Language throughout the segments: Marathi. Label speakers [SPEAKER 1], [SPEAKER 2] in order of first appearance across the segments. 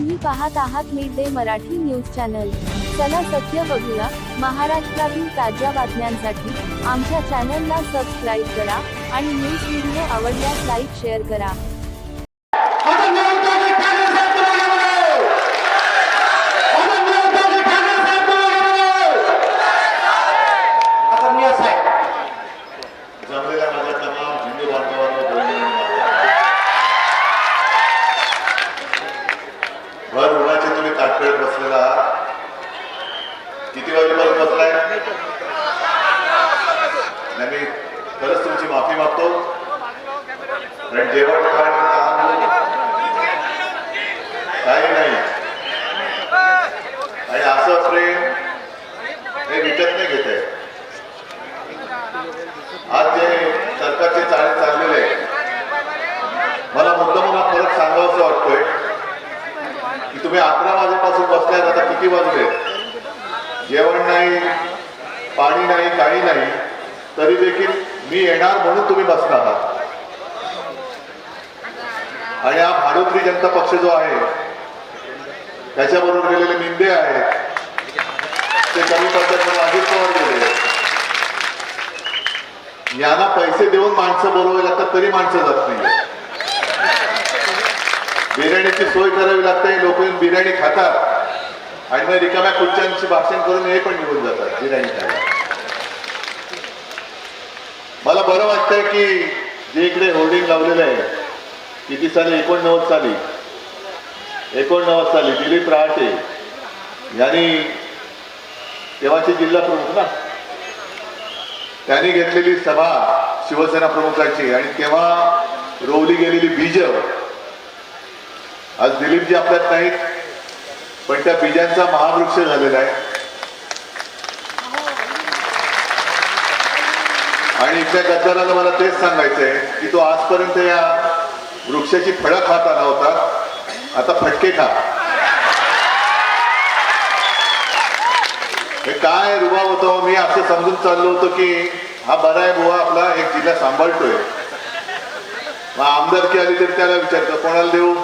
[SPEAKER 1] तुम्ही पाहत आहात mid day Marathi news channel. चला सत्य बघूया. महाराष्ट्रातील ताज्या बातम्यांसाठी आमच्या चॅनलला सबस्क्राईब करा आणि न्यूज व्हिडिओ आवडल्यास लाईक शेअर करा.
[SPEAKER 2] किती वाजेपर्यंत बसलाय? नाही मी खरंच तुमची माफी मागतो. कारण जेवण काही नाही. आणि असं प्रेम हे विकत नाही घेत आहे. आज जे सरकारचे चाळे चाललेले आहे मला मुद्दाम मला फरक सांगावासा वाटतोय की तुम्ही अकरा वाजेपासून बसल्यात आता किती वाजले? जेवण नाही पाणी नाही काही नाही तरी देखील मी येणार म्हणून तुम्ही बसला आहात. आणि हा भारतीय जनता पक्ष जो आहे त्याच्याबरोबर गेलेले निंदे आहेत. ते कमी पडतात म्हणून अजित पवार गेले. यांना पैसे देऊन माणसं बोलवावी लागतात तरी माणसं जात नाही बिर्याणीची सोय करावी लागते लोक येऊन बिर्याणी खातात. आणि मग रिकाम्या खुर्च्यांची भाषण करून हे पण निघून जातात जे नाही मला बरं वाटतंय की जे इकडे होर्डिंग लावलेलं आहे किती साली? एकोणनव्वद साली. एकोणनव्वद साली. दिलीप रहाटे यांनी तेव्हाचे जिल्हा प्रमुख ना? त्यांनी घेतलेली सभा शिवसेना प्रमुखांची. आणि तेव्हा रोवली गेलेली बीज आज दिलीपजी आपल्यात नाहीत. पण त्या बीजांचा महावृक्ष झालेला आहे. आणि इथल्या गद्दाराला मला तेच सांगायचंय की तो आजपर्यंत या वृक्षाची फळं खात आला होता. आता फटके खा. हे काय रुबाब होतो? मी असं समजून चाललो होतो की हा बरा आहे बुवा आपला एक जिल्हा सांभाळतोय. मग आमदारकी आली तर त्याला विचारतो कोणाला देऊ?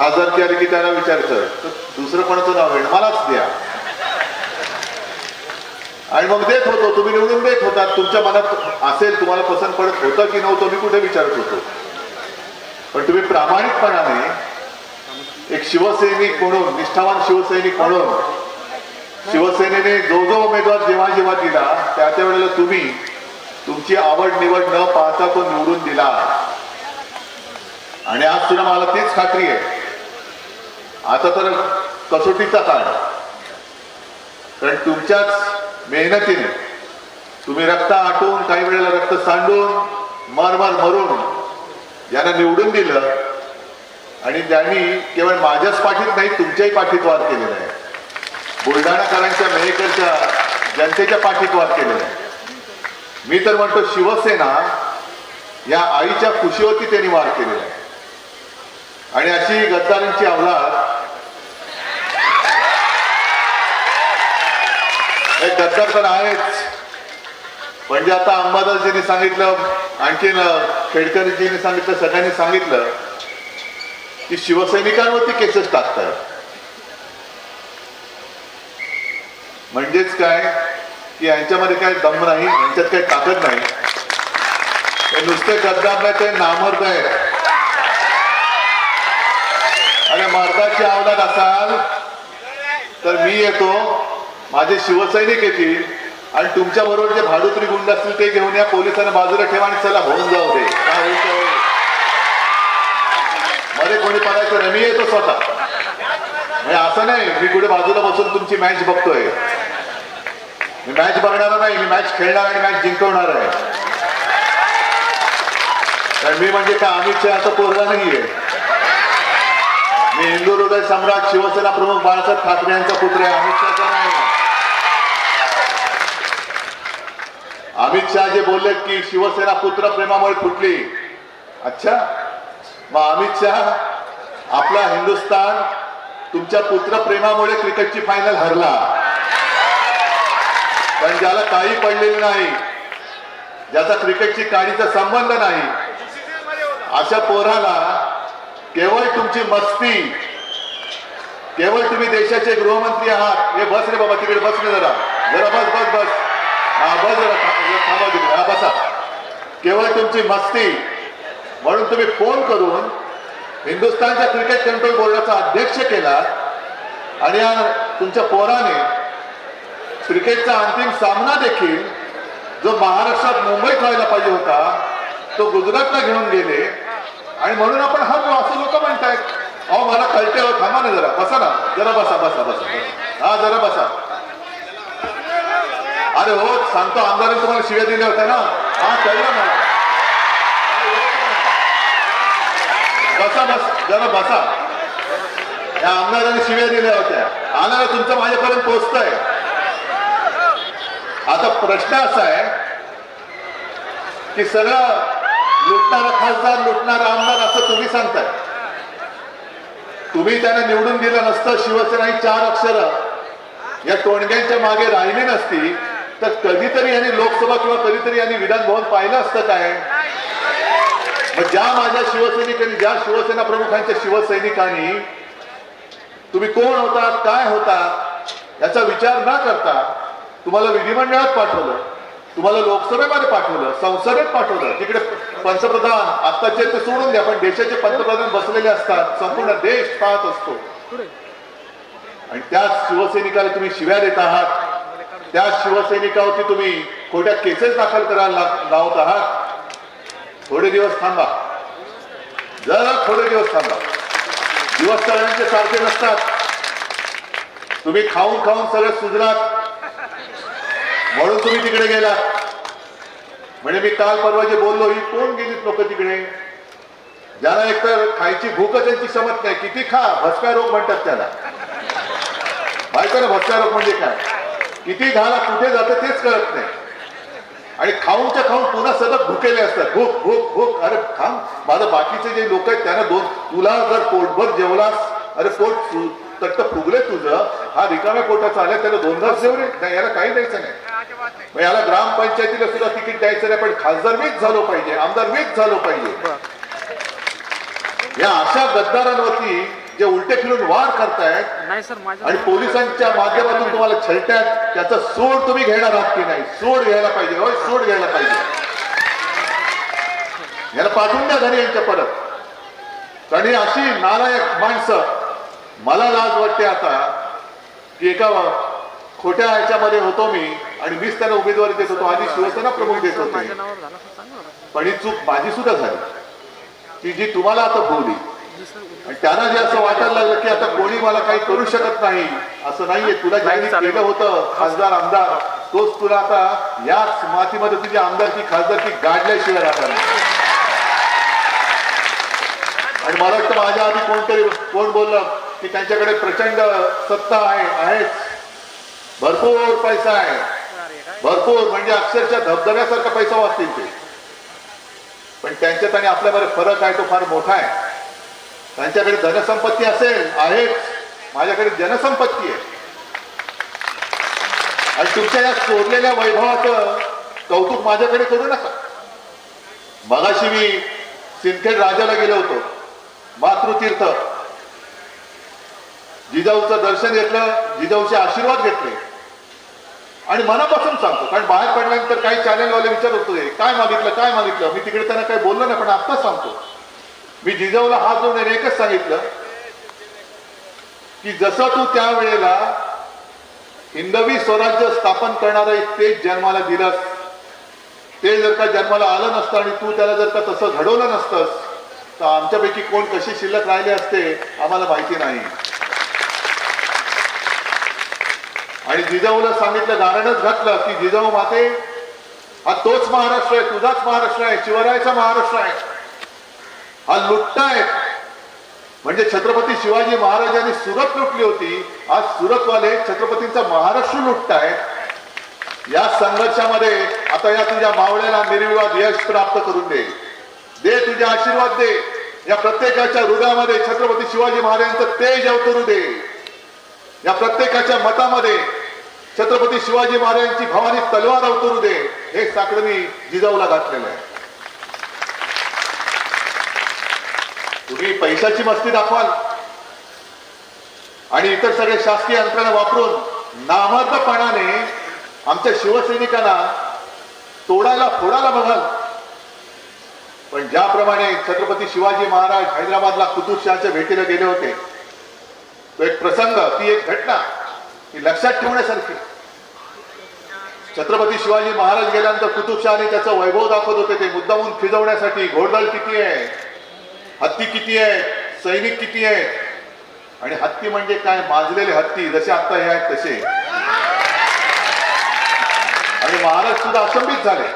[SPEAKER 2] खासदारकी आली की त्याला विचारतं तर दुसरं कोणाचं नाव घेणं मलाच द्या. आणि मग देत होतो तुम्ही निवडून देत होता. तुमच्या मनात असेल तुम्हाला पसंत पडत होतं की नव्हतं मी कुठे विचारत होतो. पण तुम्ही प्रामाणिकपणाने एक शिवसैनिक म्हणून निष्ठावान शिवसैनिक म्हणून शिवसेनेने जो जो उमेदवार जेव्हा जेव्हा दिला त्या त्या वेळेला तुम्ही तुमची आवड निवड न पाहता तो निवडून दिला. आणि आज सुद्धा मला तीच खात्री आहे. आता तर कसोटीचा काळ. कारण तुमच्याच मेहनतीने तुम्ही रक्त आटून काही वेळेला रक्त सांडून मर मर मरून यांना निवडून दिलं आणि त्यांनी केवळ माझ्याच पाठीत नाही तुमच्याही पाठीत वाद केलेला आहे. बुलढाणाकरांच्या मेहकरच्या जनतेच्या पाठीत वाद केलेला आहे. मी तर म्हणतो शिवसेना या आईच्या खुशीवरती त्यांनी वार केलेला आहे. आणि अशी गद्दारांची अवलाद गद्दार तर आहेच. म्हणजे आता अंबादासजींनी सांगितलं आणखीन खेडकरजींनी सांगितलं सगळ्यांनी सांगितलं की शिवसैनिकांवरती केसेस टाकतात. म्हणजेच काय? की यांच्यामध्ये काय दम नाही यांच्यात काही ताकद नाही. ते नुसते गद्दार नाही ते नामर्द आहेत. आणि मर्दाची अवलाद असाल तर मी येतो माझे शिवसैनिक येतील आणि तुमच्या बरोबर जे भाडुत्री गुंड असतील ते घेऊन या पोलिसांना बाजूला ठेवा आणि चला होऊन जाऊ दे. काय होईल मध्ये कोणी पडायचं रमी मी येतो स्वतः. म्हणजे असं नाही मी कुठे बाजूला बसून तुमची मॅच बघतोय. मी मॅच बघणार नाही मी मॅच खेळणार आणि मॅच जिंकवणार आहे. कारण मी म्हणजे का अमित असं पोरगा नाहीये. मी हिंदू हृदय सम्राट शिवसेना प्रमुख बाळासाहेब ठाकरे यांचा पुत्र आहे अमित शहाचा नाही. अमित शहा जे बोलले की शिवसेना पुत्र प्रेमामुळे फुटली. अच्छा. मग अमित शहा आपला हिंदुस्थान तुमच्या पुत्र प्रेमामुळे क्रिकेटची फायनल हरला. पण ज्याला काही पडलेलं नाही ज्याचा क्रिकेटची काडीचा संबंध नाही अशा पोराला केवळ तुमची मस्ती केवळ तुम्ही देशाचे गृहमंत्री आहात हे बस रे बाबा तिकडे बस रे जरा. जरा बस बस बस. हा बस जरा थांबा तिकडे हा बसा. केवळ तुमची मस्ती. म्हणून तुम्ही फोन करून हिंदुस्थानच्या क्रिकेट कंट्रोल बोर्डाचा अध्यक्ष केला आणि या तुमच्या पोराने क्रिकेटचा अंतिम सामना देखील जो महाराष्ट्रात मुंबईत व्हायला पाहिजे होता तो गुजरातला घेऊन गेले. आणि म्हणून आपण हा असं लोक म्हणतायत अहो मला कळते हो थांबा ना जरा बसा ना. जरा बसा बसा बसा. हा जरा बसा. अरे हो सांगतो आमदारांनी तुम्हाला शिव्या दिल्या होत्या ना. हा कळलं मला. बसा बस जरा बसा. या आमदारांनी शिव्या दिल्या होत्या. आम्हाला तुमचं माझ्यापर्यंत पोचतंय. आता प्रश्न असा आहे की सगळं लुटणारा खासदार लुटणारा आमदार असं तुम्ही सांगताय. तुम्ही त्यांना निवडून दिलं नसतं शिवसेना ही चार अक्षर. या टोणग्यांच्या मागे राहिली नसती. तर कधीतरी यांनी लोकसभा किंवा कधीतरी यांनी विधानभवन पाहिलं असतं काय? मग ज्या माझ्या शिवसैनिकांनी ज्या शिवसेना प्रमुखांच्या शिवसैनिकांनी तुम्ही कोण होतात काय होता याचा विचार न करता तुम्हाला विधिमंडळात पाठवलं तुम्हाला लोकसभेमध्ये पाठवलं संसदेत पाठवलं. तिकडे पंतप्रधान आत्ताचे ते सोडून द्या पण देशाचे पंतप्रधान बसलेले असतात. संपूर्ण देश पाहत असतो. आणि त्याच शिवसैनिकाला तुम्ही शिव्या देत आहात. त्या शिवसैनिकावरती तुम्ही खोट्या केसेस दाखल करायला लावत आहात. थोडे दिवस थांबा. जरा थोडे दिवस थांबा. दिवस सगळ्यांचे सारखे नसतात. तुम्ही खाऊन खाऊन सगळे सुजलात. म्हणून तुम्ही तिकडे गेला म्हणजे मी काल परवा जे बोललो ही कोण गेलीत लोक तिकडे? ज्याला एकतर खायची भूक त्यांची समज नाही. किती खा भस्का रोग म्हणतात त्याला. माहिती ना रोग म्हणजे काय? किती घाला कुठे जातं तेच कळत नाही. आणि खाऊनच्या खाऊन पुन्हा सतत भुकेले असतात. भूक भूक भूक. अरे खाम माझं बाकीचे जे लोक आहेत त्यांना दोन तुला जर पोटभर जेवलास अरे पोट तट्ट फुगले तुझं. हा रिकाम्या पोटाचा आला त्याला दोन घास जेवले. नाही याला काही द्यायचं नाही. याला ग्रामपंचायतीला सुद्धा तिकीट द्यायचं नाही पण खासदार मीच झालो पाहिजे आमदार मीच झालो पाहिजे. या अशा गद्दारांवरती जे उलटे फिरून वार करतायत
[SPEAKER 3] नाही सर माझ्या
[SPEAKER 2] आणि पोलिसांच्या माध्यमातून तुम्हाला छळतायत त्याचा सोड तुम्ही घेणार आहात की नाही? सोड घ्यायला पाहिजे होय सोड घ्यायला पाहिजे. याला पाठवून द्या घरी यांच्या परत. आणि अशी नालायक माणसं मला लाज वाटते आता की एका खोट्या ह्याच्यामध्ये होतो मी आणि मीच त्यांना उमेदवारी देत होतो आधी शिवसेना प्रमुख देत होते.
[SPEAKER 3] नावावर झाला.
[SPEAKER 2] पण ही चूक माझी सुद्धा झाली. की जी तुम्हाला आता बोलली आणि त्यांना जे असं वाटायला लागलं की आता कोणी मला काही करू शकत नाही असं नाहीये. तुला ज्यांनी केलं होतं खासदार आमदार तोच तुला आता याच मातीमध्ये तुझी आमदारकी खासदारकी गाडल्याशिवाय राहणार नाही. आणि मला वाटतं माझ्या आधी कोणतरी कोण बोललं की त्यांच्याकडे प्रचंड सत्ता आहे आहेच. भरपूर पैसा आहे. भरपूर म्हणजे अक्षरशः धबधब्यासारखा पैसा वाचतील ते. पण त्यांच्यात आणि आपल्यामध्ये फरक आहे तो फार मोठा आहे. त्यांच्याकडे धनसंपत्ती असेल आहेच. माझ्याकडे जनसंपत्ती आहे. आणि तुमच्या या चोरलेल्या वैभवाचं कौतुक माझ्याकडे करू नका. मगाशी मी सिंदखेड राजाला गेलो होतो मातृतीर्थ. जिजाऊचं दर्शन घेतलं जिजाऊचे आशीर्वाद घेतले. आणि मनापासून सांगतो कारण बाहेर पडल्यानंतर काही चॅनलवाले विचारत होते काय मागितलं काय मागितलं? मी तिकडे त्यांना काही बोललो नाही पण आत्ताच सांगतो. मी जिजाऊला हात जोडून एकच सांगितलं की जसं तू त्यावेळेला हिंदवी स्वराज्य स्थापन करणारा एक तेज जन्माला दिलंस ते जर का जन्माला आलं नसतं आणि तू त्याला जर का तसं घडवलं नसतंस तर आमच्यापैकी कोण कशी शिल्लक राहिले असते आम्हाला माहिती नाही. आणि जिजाऊला सांगितलं गारणच घातलं की जिजाऊ माते हा तोच महाराष्ट्र आहे तुझाच महाराष्ट्र आहे शिवरायाचा महाराष्ट्र आहे. हा लुटतायत म्हणजे छत्रपती शिवाजी महाराजांनी सुरत लुटली होती. आज सुरतवाले छत्रपतींचा महाराष्ट्र लुटतायत या संघर्षामध्ये आता या तुझ्या मावळ्याला निर्विवाद यश प्राप्त करून दे. दे तुझे आशीर्वाद दे. या प्रत्येकाच्या हृदयामध्ये छत्रपती शिवाजी महाराजांचं तेज अवतरू दे. या प्रत्येकाच्या मतामध्ये छत्रपती शिवाजी महाराजांची भवानी तलवार अवतरू दे. हे साकडं मी जिजाऊला घातलेलं आहे. तुम्ही पैशाची मस्ती दाखवाल. आणि इतर सगळे शासकीय यंत्रणा वापरून नामर्दपणाने आमच्या शिवसैनिकांना तोडायला फोडायला बघाल. पण ज्याप्रमाणे छत्रपती शिवाजी महाराज हैदराबादला कुतुबशहाच्या भेटीला गेले होते तो एक प्रसंग ती एक घटना ही लक्षात ठेवण्यासारखी. छत्रपती शिवाजी महाराज गेल्यानंतर कुतुबशहाने त्याचं वैभव दाखवत होते ते मुद्दामून फिजवण्यासाठी घोडदळ किती आहे? हत्ती किती आहे? सैनिक किती आहेत आणि हत्ती म्हणजे काय? माजलेले हत्ती जसे आता हे आहेत तसे. आणि महाराज सुद्धा असंबित झाले.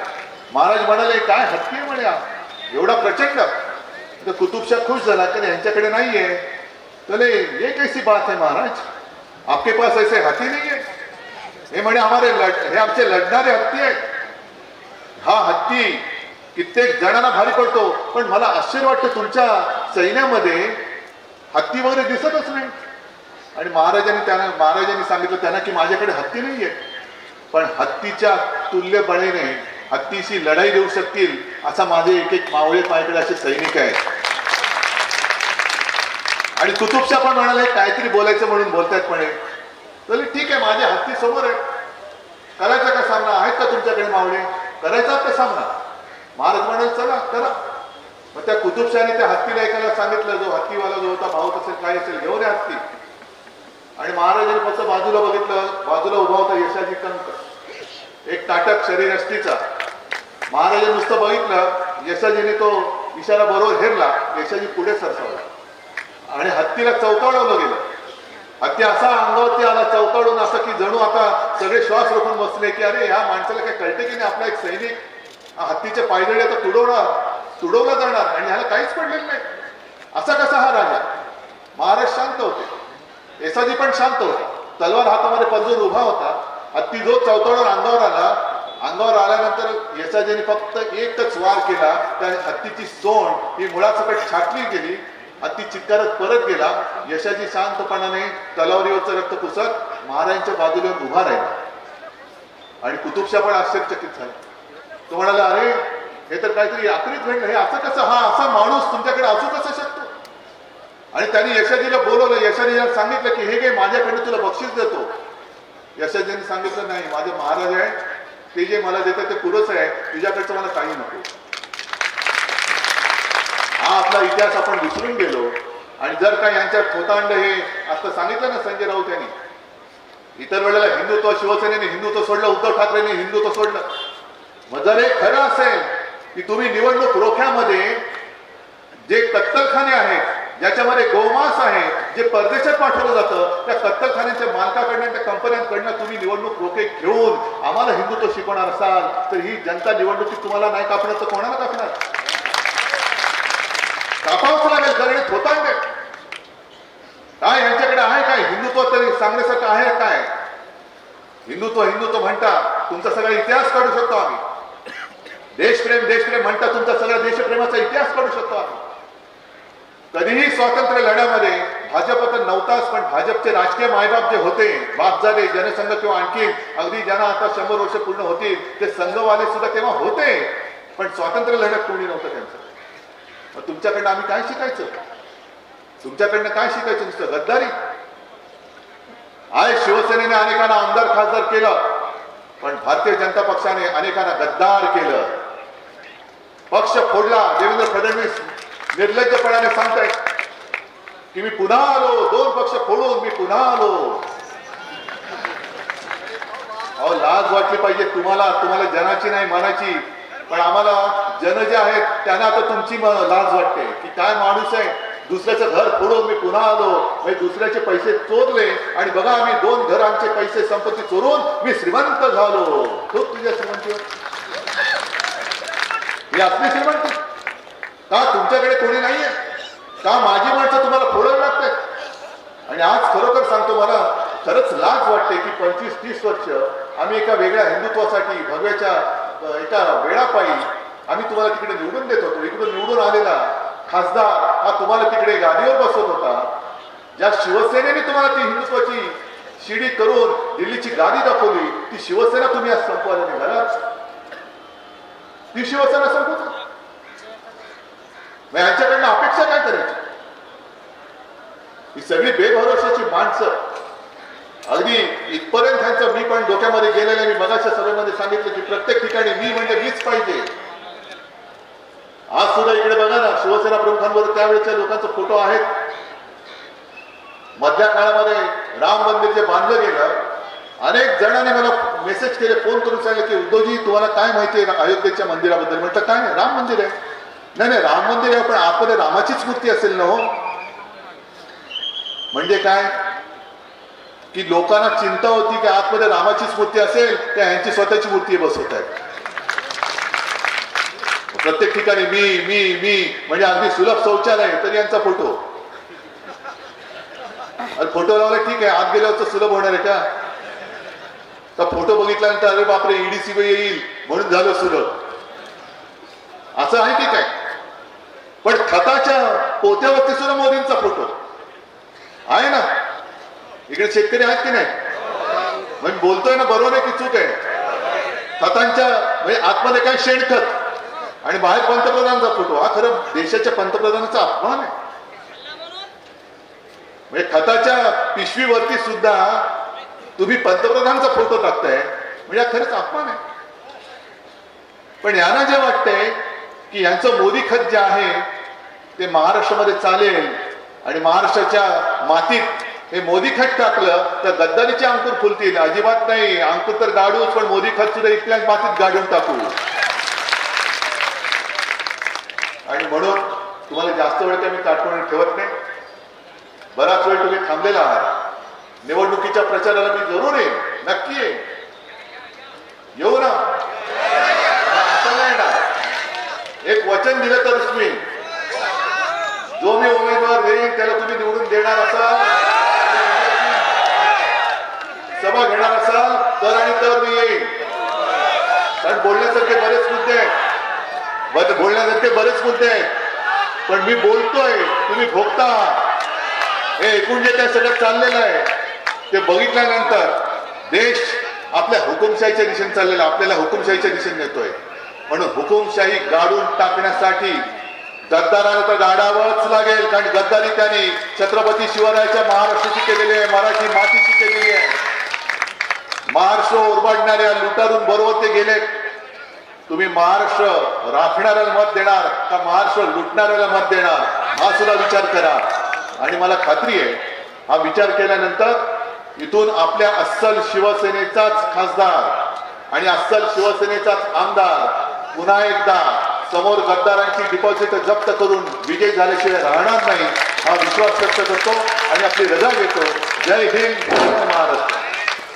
[SPEAKER 2] महाराज म्हणाले काय हत्ती आहे म्हणे एवढा प्रचंड. तर कुतुबशाह खुश झाला की यांच्याकडे नाहीये. चले ये कैसी बात है महाराज. आपके पास ऐसे हाथी नहीं है. हे म्हणे हमारे लढ हे आमचे लढणारे हत्ती आहेत. हा हत्ती कित्येक जणांना भारी पडतो. पण मला आश्चर्य वाटतं तुमच्या सैन्यामध्ये हत्ती वगैरे दिसतच नाही. आणि महाराजांनी त्यांना महाराजांनी सांगितलं त्यांना की माझ्याकडे हत्ती नाहीये. पण हत्तीच्या तुल्य बळेने हत्तीशी लढाई देऊ शकतील असा माझे एक एक मावळे पायकडे असे सैनिक आहेत. आणि तुतुपशा पण म्हणाले काहीतरी बोलायचं म्हणून बोलतायत म्हणे. तर ठीक आहे माझ्या हत्ती समोर आहे करायचा का सामना? आहेत का तुमच्याकडे मावळे? करायचा का सामना? महाराज म्हणाले चला करा मग त्या कुतुबशाने त्या हत्तीला ऐकायला सांगितलं जो हत्तीवाला जो होता भाऊ असेल काय असेल घेऊन या हत्ती. आणि महाराजांनी फक्त बाजूला बघितलं बाजूला उभा होता यशाजी कंक एक ताटक शरीर असतीचा. महाराजांनी नुसतं बघितलं यशाजीने तो इशारा बरोबर हेरला यशाजी पुढे सरसावला. आणि हत्तीला चौकाळवलं गेलं. हत्ती असा अंगावरती आला चौकाळून असं की जणू आता सगळे श्वास रोखून बसले की अरे ह्या माणसाला काय कळते की नाही? आपला एक सैनिक हत्तीचे पायदळी आता तुडवणार तुडवला जाणार आणि ह्याला काहीच पडलेलं नाही. असा कसा हा राजा? महाराज शांत होते. एसाजी पण शांत होता. तलवार हातामध्ये पंजूर उभा होता. हत्ती जो चौथावर अंगावर आला अंगावर आल्यानंतर येसाजीने फक्त एकच वार केला. त्या हत्तीची सोंड ही मुळासकट छाटली गेली हत्ती चित्कारत परत गेला. यशाजी शांतपणाने तलावरीवरचं रक्त पुसत महाराजांच्या बाजूला उभा राहिला. आणि कुतुबशा पण आश्चर्यचकित झाला. तो म्हणाला अरे हे तर काहीतरी आखरीत घडलं हे असं कसं हा असा माणूस तुमच्याकडे असू कसं शकतो? आणि त्यांनी यशाजीला बोलवलं. यशाजीला सांगितलं की हे घे माझ्याकडे तुला बक्षीस देतो. यशाजीने सांगितलं नाही माझे महाराज आहे ते जे मला देतात ते पुरच आहे तुझ्याकडचं मला काही नको. हा आपला इतिहास आपण विसरून गेलो. आणि जर का यांच्यात खोतांड हे आता सांगितलं ना संजय राऊत यांनी. इतर वेळेला हिंदुत्व शिवसेनेने हिंदुत्व सोडलं उद्धव ठाकरेने हिंदुत्व सोडलं. मग जर हे खरं असेल की तुम्ही निवडणूक रोख्यामध्ये जे कत्तलखाने आहेत ज्याच्यामध्ये गोमांस आहे जे परदेशात पाठवलं जातं त्या कत्तलखान्यांच्या मालकाकडनं त्या कंपन्यांकडनं तुम्ही निवडणूक रोखे घेऊन आम्हाला हिंदुत्व शिकवणार असाल तर ही जनता निवडणुकीत तुम्हाला नाही कापणार तर कोणाला कापणार? कापावंच लागेल कारण होता काय यांच्याकडे आहे काय? हिंदुत्व तरी सांगण्यासारखं आहे काय? हिंदुत्व हिंदुत्व म्हणता तुमचा सगळा इतिहास काढू शकतो आम्ही. देशप्रेम देशप्रेम म्हणता तुमचा सगळा देशप्रेमाचा इतिहास काढू शकतो आम्ही. कधीही स्वातंत्र्य लढ्यामध्ये भाजप तर नव्हताच पण भाजपचे राजकीय मायबाप जे होते बाप झाले जनसंघ किंवा आणखी अगदी ज्यांना आता शंभर वर्ष पूर्ण होतील ते संघवाले सुद्धा तेव्हा होते पण स्वातंत्र्य लढ्यात कोणी नव्हतं त्यांचं. मग तुमच्याकडनं आम्ही काय शिकायचं? तुमच्याकडनं काय शिकायचं नुसतं गद्दारी? आहे शिवसेनेने अनेकांना आमदार खासदार केलं पण भारतीय जनता पक्षाने अनेकांना गद्दार केलं. पक्ष फोडला. देवेंद्र फडणवीस निर्लज्जपणाने सांगतायत की मी पुन्हा आलो. दोन पक्ष फोडून मी पुन्हा आलो. अहो लाज वाटली पाहिजे तुम्हाला. तुम्हाला जनाची नाही मनाची. पण आम्हाला जन जे आहेत त्यांना आता तुमची लाज वाटते की काय माणूस आहे. दुसऱ्याचं घर फोडून मी पुन्हा आलो. म्हणजे दुसऱ्याचे पैसे चोरले. आणि बघा आम्ही दोन घर आमचे पैसे संपत्ती चोरून मी श्रीमंत झालो. खूप तुझ्या श्रीमंत ही असली श्रीमंत का तुमच्याकडे कोणी नाहीये? का माझी माणसं तुम्हाला फोडायला लागतात आणि आज खरोखर सांगतो मला खरंच लाज वाटते की पंचवीस तीस वर्ष आम्ही एका वेगळ्या हिंदुत्वासाठी भगव्याच्या एका वेळापायी आम्ही तुम्हाला तिकडे निवडून देत होतो. इकडून निवडून आलेला खासदार हा तुम्हाला तिकडे गादीवर बसवत होता. ज्या शिवसेनेने तुम्हाला ती हिंदुत्वाची शिडी करून दिल्लीची गादी दाखवली ती शिवसेना तुम्ही आज संपवायला निघालाच ती शिवसेना संपवत मग यांच्याकडनं अपेक्षा काय करायची? ही सगळी बेभरोशाची माणसं. अगदी इथपर्यंत ह्यांचं मी पण डोक्यामध्ये गेलेलं मी मगाच्या सभेमध्ये सांगितलं की प्रत्येक ठिकाणी मी म्हणजे मीच पाहिजे. आज सुद्धा इकडे बघा ना शिवसेना प्रमुखांवर त्यावेळेच्या लोकांचे फोटो आहेत. मधल्या काळामध्ये राम मंदिर जे बांधलं गेलं अनेक जणांनी मला मेसेज केले फोन करून सांगितले की उद्धवजी तुम्हाला काय माहिती आहे? अयोध्येच्या मंदिराबद्दल? म्हटलं काय नाही राम मंदिर आहे. नाही नाही राम मंदिर आहे पण आतमध्ये रामाचीच मूर्ती असेल ना हो. म्हणजे काय? की लोकांना चिंता होती की आतमध्ये रामाचीच मूर्ती असेल त्या ह्यांची स्वतःची मूर्ती बसवत आहेत प्रत्येक ठिकाणी मी मी मी म्हणजे अगदी सुलभ शौचालय तरी यांचा फोटो. फोटो लावला ठीक आहे आत गेल्यावर सुलभ होणार आहे का? तर फोटो बघितल्यानंतर अरे बापरे ईडीसी येईल म्हणून झालं सुलभ असं आहे की काय? पण खताच्या पोत्यावरती सुद्धा मोदींचा फोटो. आहे ना? इकडे शेतकरी आहेत की नाही? म्हणजे बोलतोय ना बरोबर आहे की चूक आहे? खतांच्या म्हणजे आतमध्ये काय शेणखत आणि बाहेर पंतप्रधानांचा फोटो. हा खरं देशाच्या पंतप्रधानाचा अपमान आहे. म्हणजे खताच्या पिशवीवरती सुद्धा तुम्ही पंतप्रधानांचा फोटो टाकताय म्हणजे खरंच अपमान आहे. पण यांना जे वाटतंय की यांचं मोदी खत जे आहे ते महाराष्ट्रामध्ये चालेल आणि महाराष्ट्राच्या मातीत हे मोदी खत टाकलं तर गद्दारीचे अंकुर फुलतील. अजिबात नाही अंकुर तर गाडूच पण मोदी खत सुद्धा इथल्याच मातीत गाडून टाकू. आणि म्हणून तुम्हाला जास्त वेळ काही मी ताटवून ठेवत नाही. बराच वेळ तुम्ही थांबलेला आहात. निवडणुकीच्या प्रचाराला मी जरूर येईन. नक्की येईन. येऊ ना? असं नाही ना. एक वचन दिलं तरच मी. जो मी उमेदवार देईन त्याला तुम्ही निवडून देणार असाल. सभा घेणार असाल तर आणि तर मी येईन. कारण बोलण्यासारखे बरेच मुद्दे आहेत. बर- बोलण्यासारखे बरेच मुद्दे आहेत. पण मी बोलतोय तुम्ही भोगता. हे एकूण जे काय सगळं चाललेलं आहे. ते बघितल्यानंतर देश आपल्या हुकुमशाहीच्या दिशेने चाललेला आपल्याला हुकुमशाहीच्या दिशेने नेतोय. म्हणून हुकुमशाही गाडून टाकण्यासाठी गद्दाराला तर गाडावंच लागेल कारण गद्दारी त्यांनी छत्रपती शिवरायाच्या महाराष्ट्राची केलेली आहे मराठी मातीची केलेली आहे. महाराष्ट्र उरबाडणाऱ्या लुटारून बरोबर ते गेले तुम्ही महाराष्ट्र राखणाऱ्याला मत देणार का महाराष्ट्र लुटणाऱ्याला मत देणार? हा सुद्धा विचार करा. आणि मला खात्री आहे हा विचार केल्यानंतर इथून आपल्या अस्सल शिवसेनेचाच खासदार आणि अस्सल शिवसेनेचाच आमदार पुन्हा एकदा समोर गद्दारांची डिपॉझिट जप्त करून विजय झाल्याशिवाय राहणार नाही हा विश्वास व्यक्त करतो आणि आपली रजा घेतो. जय हिंद महाराष्ट्र.